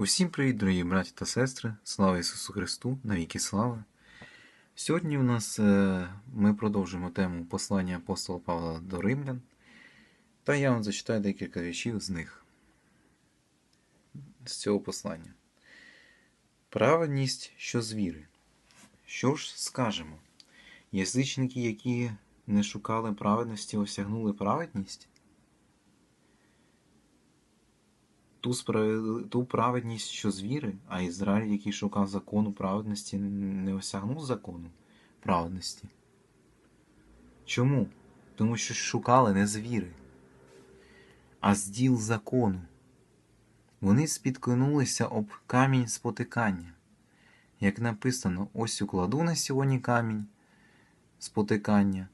Усім привіт, дорогі браті та сестри! Слава Ісусу Христу! Навіки слава! Сьогодні у нас е, ми продовжуємо тему послання апостола Павла до Римлян, та я вам зачитаю декілька віршів з них, з цього послання. Праведність, що з віри. Що ж скажемо? Язичники, які не шукали праведності, осягнули праведність? Ту, справедли... ту праведність, що з віри, а Ізраїль, який шукав закону праведності, не осягнув закону праведності. Чому? Тому що шукали не з віри, а з діл закону. Вони спіткнулися об камінь спотикання. Як написано, ось укладу на сьогодні камінь спотикання.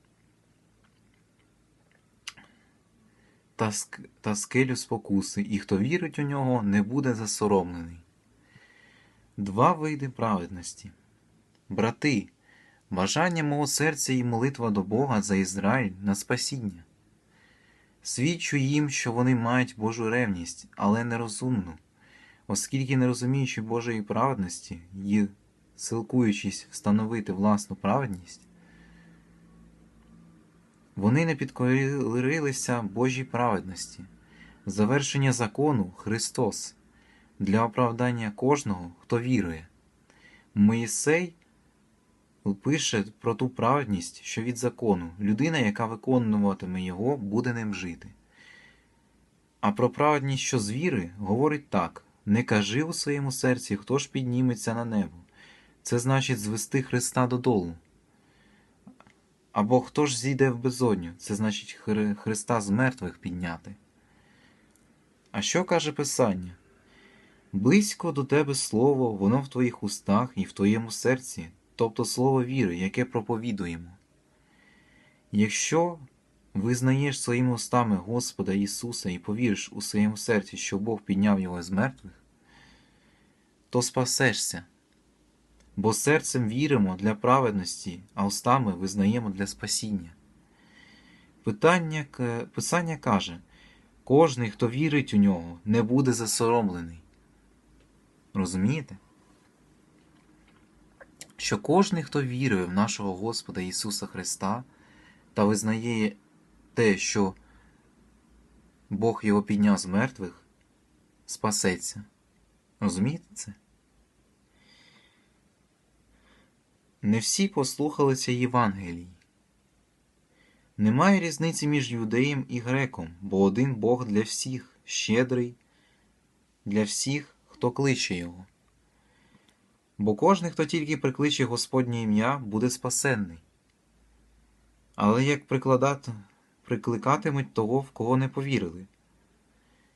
Та, ск... та скелю спокуси, і хто вірить у нього, не буде засоромлений. Два види праведності. Брати, бажання мого серця і молитва до Бога за Ізраїль на спасіння. Свідчу їм, що вони мають Божу ревність, але нерозумну, оскільки, не розуміючи Божої праведності і силкуючись встановити власну праведність, вони не підкорилися Божій праведності, завершення закону Христос для оправдання кожного, хто вірує. Моїсей пише про ту праведність, що від закону людина, яка виконуватиме його, буде ним жити. А про праведність, що з віри, говорить так: не кажи у своєму серці, хто ж підніметься на небо. Це значить звести Христа додолу. Або хто ж зійде в безодню, це значить Хри... Христа з мертвих підняти. А що каже Писання? Близько до тебе слово, воно в твоїх устах і в твоєму серці, тобто слово віри, яке проповідуємо. Якщо визнаєш своїми устами Господа Ісуса і повіриш у своєму серці, що Бог підняв його з мертвих, то спасешся бо серцем віримо для праведності, а устами визнаємо для спасіння. Питання, Писання каже: кожний, хто вірить у нього, не буде засоромлений. Розумієте? Що кожний, хто вірує в нашого Господа Ісуса Христа та визнає те, що Бог його підняв з мертвих, спасеться. Розумієте це? Не всі послухалися Євангелій. Немає різниці між юдеєм і греком, бо один Бог для всіх, щедрий, для всіх, хто кличе Його. Бо кожен, хто тільки прикличе Господнє ім'я, буде спасенний. Але як прикладати, прикликатимуть того, в кого не повірили,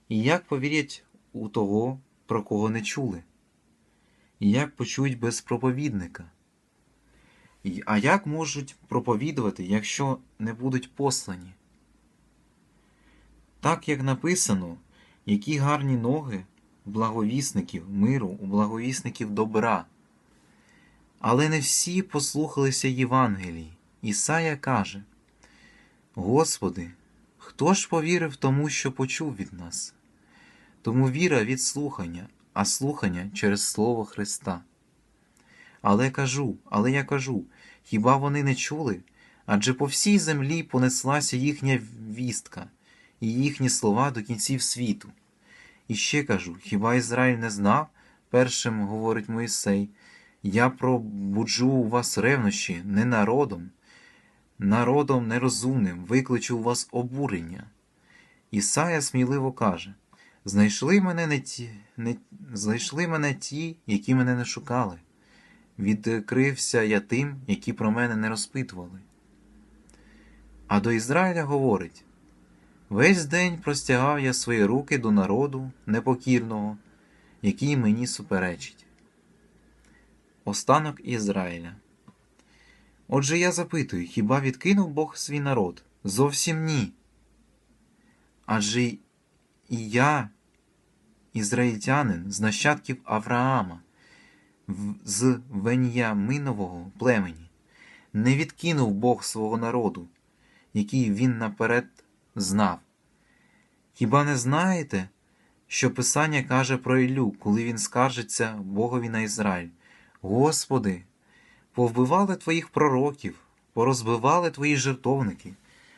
і як повірять у того, про кого не чули, і як почують без проповідника. А як можуть проповідувати, якщо не будуть послані? Так як написано, які гарні ноги благовісників миру, у благовісників добра. Але не всі послухалися Євангелії. Ісая каже: Господи, хто ж повірив тому, що почув від нас? Тому віра від слухання, а слухання через Слово Христа. Але кажу, але я кажу, хіба вони не чули? Адже по всій землі понеслася їхня вістка і їхні слова до кінців світу. І ще кажу: хіба Ізраїль не знав? Першим говорить Моїсей, я пробуджу у вас ревнощі не народом, народом нерозумним, викличу у вас обурення. Ісая сміливо каже: Знайшли мене не ті, не, знайшли мене ті, які мене не шукали відкрився я тим, які про мене не розпитували. А до Ізраїля говорить весь день простягав я свої руки до народу непокірного, який мені суперечить. Останок Ізраїля. Отже я запитую, хіба відкинув Бог свій народ? Зовсім ні. Адже і я, ізраїльтянин, з нащадків Авраама з Веньяминового племені, не відкинув Бог свого народу, який він наперед знав. Хіба не знаєте, що Писання каже про Іллю, коли він скаржиться Богові на Ізраїль. Господи, повбивали твоїх пророків, порозбивали твої жертовники,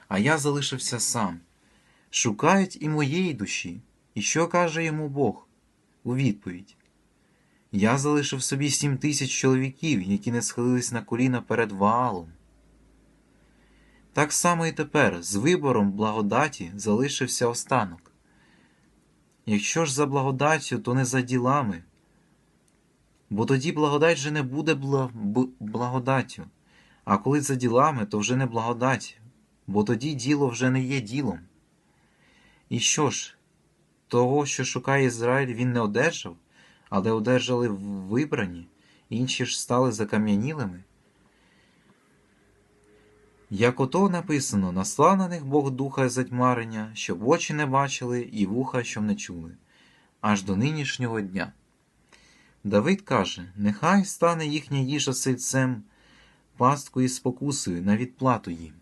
а я залишився сам. Шукають і моєї душі. І що каже йому Бог? У відповідь. Я залишив собі сім тисяч чоловіків, які не схилились на коліна перед Ваалом. Так само і тепер з вибором благодаті залишився останок. Якщо ж за благодаттю, то не за ділами, бо тоді благодать вже не буде бла... благодаттю, а коли за ділами, то вже не благодать, бо тоді діло вже не є ділом. І що ж, того, що шукає Ізраїль, він не одержав, але одержали вибрані, інші ж стали закам'янілими. Як ото написано, наслав на них Бог духа затьмарення, щоб очі не бачили і вуха, щоб не чули, аж до нинішнього дня. Давид каже: Нехай стане їхня їжа сельцем, пасткою і спокусою на відплату їм.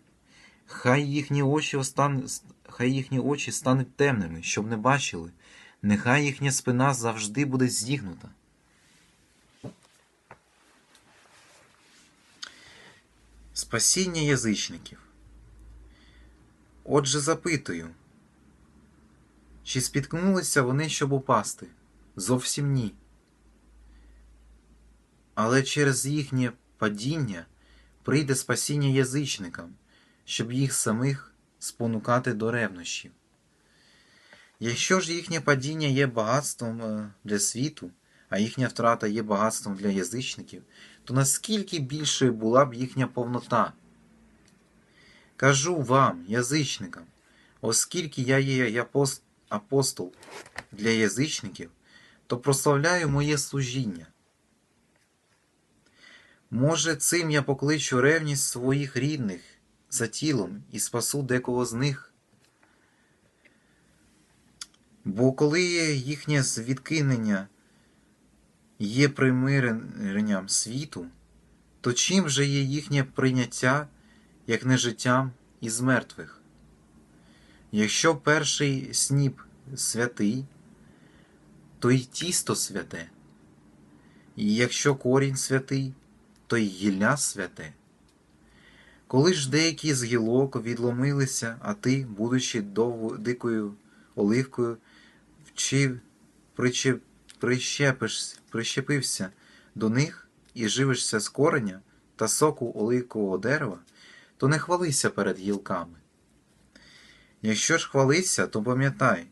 Хай їхні очі остан... хай їхні очі стануть темними, щоб не бачили, нехай їхня спина завжди буде зігнута. Спасіння язичників. Отже, запитую, чи спіткнулися вони, щоб упасти? Зовсім ні. Але через їхнє падіння прийде спасіння язичникам, щоб їх самих спонукати до ревнощів. Якщо ж їхнє падіння є багатством для світу, а їхня втрата є багатством для язичників, то наскільки більшою була б їхня повнота? Кажу вам, язичникам, оскільки я є апостол для язичників, то прославляю моє служіння. Може, цим я покличу ревність своїх рідних за тілом і спасу декого з них. Бо коли їхнє відкинення є примиренням світу, то чим же є їхнє прийняття, як не життям із мертвих? Якщо перший сніп святий, то й тісто святе, і якщо корінь святий, то й гілля святе. Коли ж деякі з гілок відломилися, а ти, будучи дикою оливкою, прищепиш, прищепився до них і живишся з кореня та соку оливкового дерева, то не хвалися перед гілками. Якщо ж хвалися, то пам'ятай,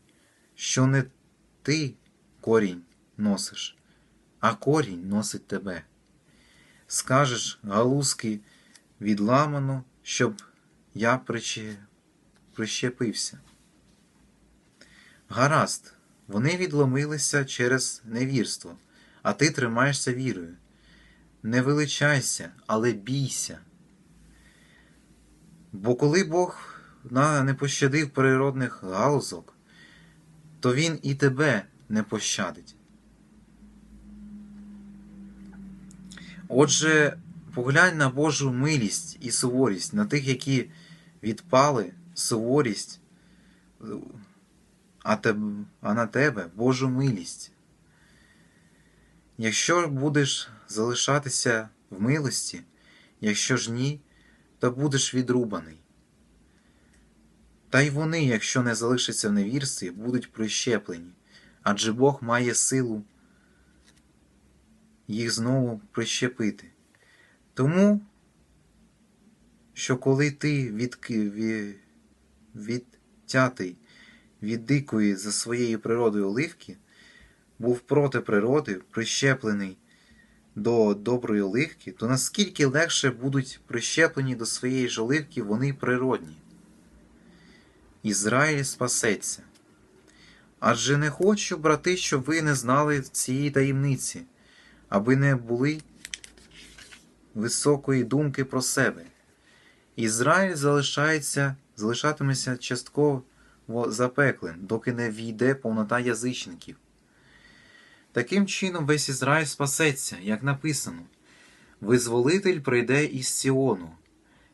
що не ти корінь носиш, а корінь носить тебе. Скажеш галузки відламано, щоб я прищепився. Гаразд, вони відломилися через невірство, а ти тримаєшся вірою. Не величайся, але бійся. Бо коли Бог не пощадив природних галузок, то Він і тебе не пощадить. Отже, поглянь на Божу милість і суворість, на тих, які відпали суворість, а, теб, а на тебе Божу милість. Якщо будеш залишатися в милості, якщо ж ні, то будеш відрубаний. Та й вони, якщо не залишаться в невірстві, будуть прищеплені, адже Бог має силу їх знову прищепити. Тому, що коли ти відки, від, відтятий від дикої за своєю природою оливки, був проти природи, прищеплений до доброї оливки, то наскільки легше будуть прищеплені до своєї ж оливки вони природні. Ізраїль спасеться. Адже не хочу, брати, щоб ви не знали цієї таємниці, аби не були високої думки про себе. Ізраїль залишається, залишатиметься частково запеклим, доки не війде повнота язичників. Таким чином, весь Ізраїль спасеться, як написано Визволитель прийде із Сіону,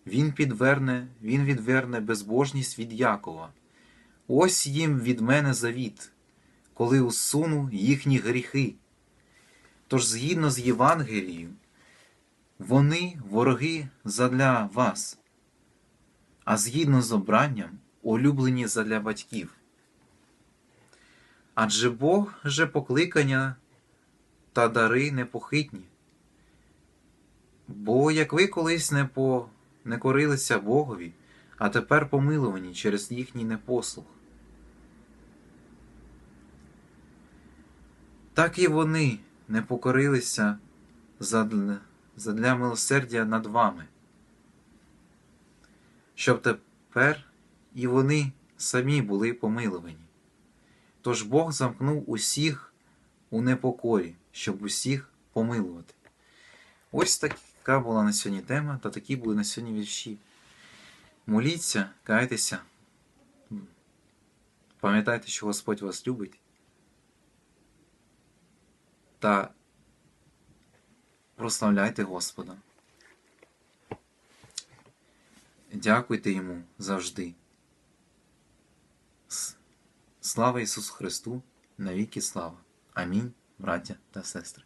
він підверне, він відверне безбожність від Якова. Ось їм від мене завіт, коли усуну їхні гріхи. Тож, згідно з Євангелією, вони вороги задля вас, а згідно з обранням улюблені задля батьків. Адже Бог же покликання та дари непохитні. Бо як ви колись не, по... не корилися Богові, а тепер помилувані через їхній непослух. Так і вони не покорилися задля, задля милосердя над вами, щоб тепер і вони самі були помилувані. Тож Бог замкнув усіх у непокорі, щоб усіх помилувати. Ось така була на сьогодні тема, та такі були на сьогодні вірші. Моліться, кайтеся, пам'ятайте, що Господь вас любить. Та прославляйте Господа. Дякуйте Йому завжди. Слава Ісусу Христу! Навіки слава! Амінь, браття та сестри!